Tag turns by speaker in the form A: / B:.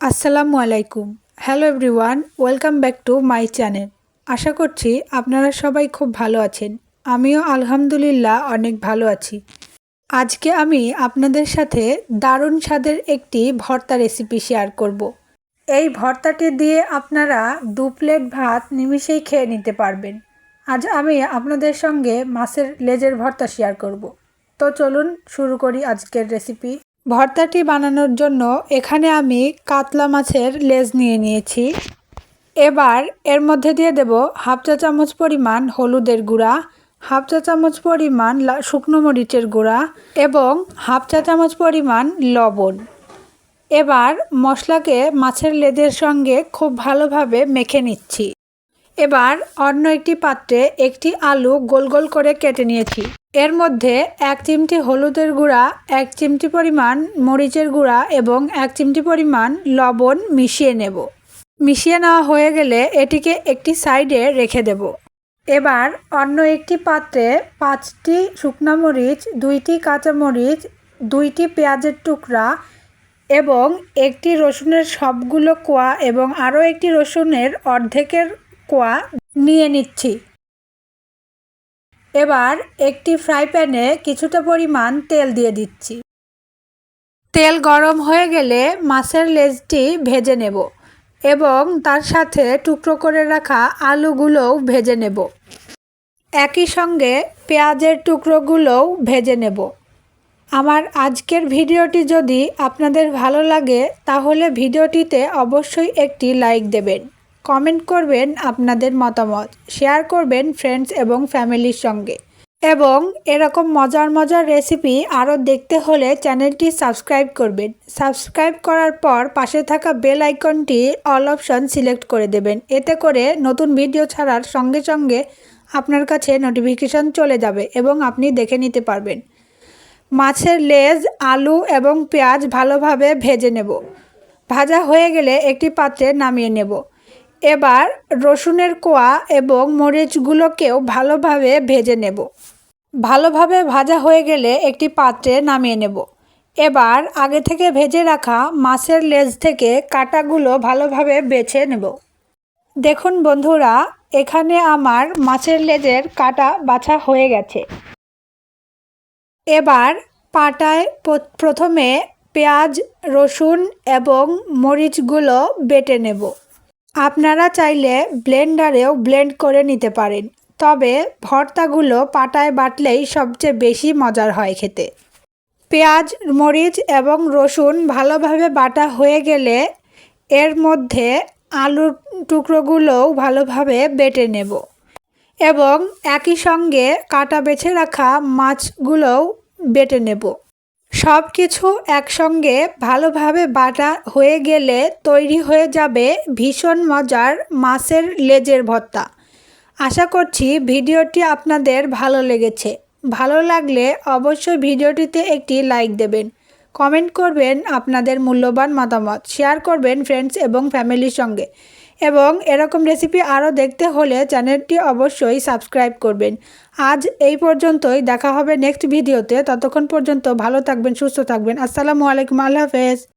A: আসসালামু আলাইকুম। Hello everyone welcome back to my channel আশা করছি আপনারা সবাই খুব ভালো আছেন। আমিও আলহামদুলিল্লাহ অনেক ভালো আছি। আজকে আমি আপনাদের সাথে দারুণ স্বাদের একটি ভর্তা রেসিপি শেয়ার করব। এই ভর্তাটি দিয়ে আপনারা দু প্লেট ভাত নিমিষেই খেয়ে নিতে পারবেন। আজ আমি আপনাদের সঙ্গে মাছের লেজের ভর্তা শেয়ার করব। তো চলুন শুরু করি আজকের রেসিপি ভর্তাটি বানানোর জন্য এখানে আমি কাতলা মাছের লেজ নিয়ে নিয়েছি। এবার এর মধ্যে দিয়ে দেব হাফ চা চামচ পরিমাণ হলুদের গুঁড়া, হাফ চা চামচ পরিমাণ শুকনো মরিচের গুঁড়া এবং হাফ চা চামচ পরিমাণ লবণ। এবার মশলাকে মাছের লেজের সঙ্গে খুব ভালোভাবে মেখে নিচ্ছি। এবার অন্য একটি পাত্রে একটি আলু গোল গোল করে কেটে নিয়েছি। এর মধ্যে এক চিমটি হলুদের গুঁড়া, এক চিমটি পরিমাণ মরিচের গুঁড়া এবং এক চিমটি পরিমাণ লবণ মিশিয়ে নেব। মিশিয়ে নেওয়া হয়ে গেলে এটিকে একটি সাইডে রেখে দেব। এবার অন্য একটি পাত্রে পাঁচটি শুকনো মরিচ, দুইটি কাঁচামরিচ দুইটি পেঁয়াজের টুকরা এবং একটি রসুনের সবগুলো কোয়া এবং আরও একটি রসুনের অর্ধেকের কোয়া নিয়ে নিচ্ছি। এবার একটি ফ্রাই প্যানে কিছুটা পরিমাণ তেল দিয়ে দিচ্ছি। তেল গরম হয়ে গেলে মাছের লেজটি ভেজে নেব এবং তার সাথে টুকরো করে রাখা আলুগুলোও ভেজে নেব। একই সঙ্গে পেঁয়াজের টুকরোগুলোও ভেজে নেব। আমার আজকের ভিডিওটি যদি আপনাদের ভালো লাগে তাহলে ভিডিওটিতে অবশ্যই একটি লাইক দেবেন। কমেন্ট করবেন আপনাদের মতামত, শেয়ার করবেন ফ্রেন্ডস এবং ফ্যামিলির সঙ্গে। এবং এরকম মজার মজার রেসিপি আরও দেখতে হলে চ্যানেলটি সাবস্ক্রাইব করবেন। সাবস্ক্রাইব করার পর পাশে থাকা বেল আইকনটি অল অপশন সিলেক্ট করে দেবেন। এতে করে নতুন ভিডিও ছাড়ার সঙ্গে সঙ্গে আপনার কাছে নোটিফিকেশান চলে যাবে এবং আপনি দেখে নিতে পারবেন। মাছের লেজ, আলু এবং পেঁয়াজ ভালোভাবে ভেজে নেব। ভাজা হয়ে গেলে একটি পাত্রে নামিয়ে নেব। এবার রসুনের কোয়া এবং মরিচগুলোকেও ভালোভাবে ভেজে নেব। ভালোভাবে ভাজা হয়ে গেলে একটি পাত্রে নামিয়ে নেব। এবার আগে থেকে ভেজে রাখা মাছের লেজ থেকে কাটাগুলো ভালোভাবে বেছে নেব। দেখুন বন্ধুরা, এখানে আমার মাছের লেজের কাটা বাছা হয়ে গেছে। এবার পাটায় প্রথমে পেঁয়াজ, রসুন এবং মরিচগুলো বেটে নেব। আপনারা চাইলে ব্লেন্ডারেও ব্লেন্ড করে নিতে পারেন, তবে ভর্তাগুলো পাটায় বাটলেই সবচেয়ে বেশি মজার হয় খেতে। পেঁয়াজ, মরিচ এবং রসুন ভালোভাবে বাটা হয়ে গেলে এর মধ্যে আলুর টুকরোগুলোও ভালোভাবে বেটে নেব এবং একই সঙ্গে কাটা বেছে রাখা মাছগুলোও বেটে নেব। সব কিছু একসঙ্গে ভালোভাবে বাটা হয়ে গেলে তৈরি হয়ে যাবে ভীষণ মজার মাছের লেজের ভর্তা। আশা করছি ভিডিওটি আপনাদের ভালো লেগেছে। ভালো লাগলে অবশ্যই ভিডিওটিতে একটি লাইক দেবেন। কমেন্ট করবেন আপনাদের মূল্যবান মতামত। শেয়ার করবেন ফ্রেন্ডস এবং ফ্যামিলির সঙ্গে। এবং এরকম রেসিপি আরও দেখতে হলে চ্যানেলটি অবশ্যই সাবস্ক্রাইব করবেন। আজ এই পর্যন্তই, দেখা হবে নেক্সট ভিডিওতে ততক্ষণ পর্যন্ত ভালো থাকবেন, সুস্থ থাকবেন। আসসালামু আলাইকুম, আল্লাহ হাফেজ।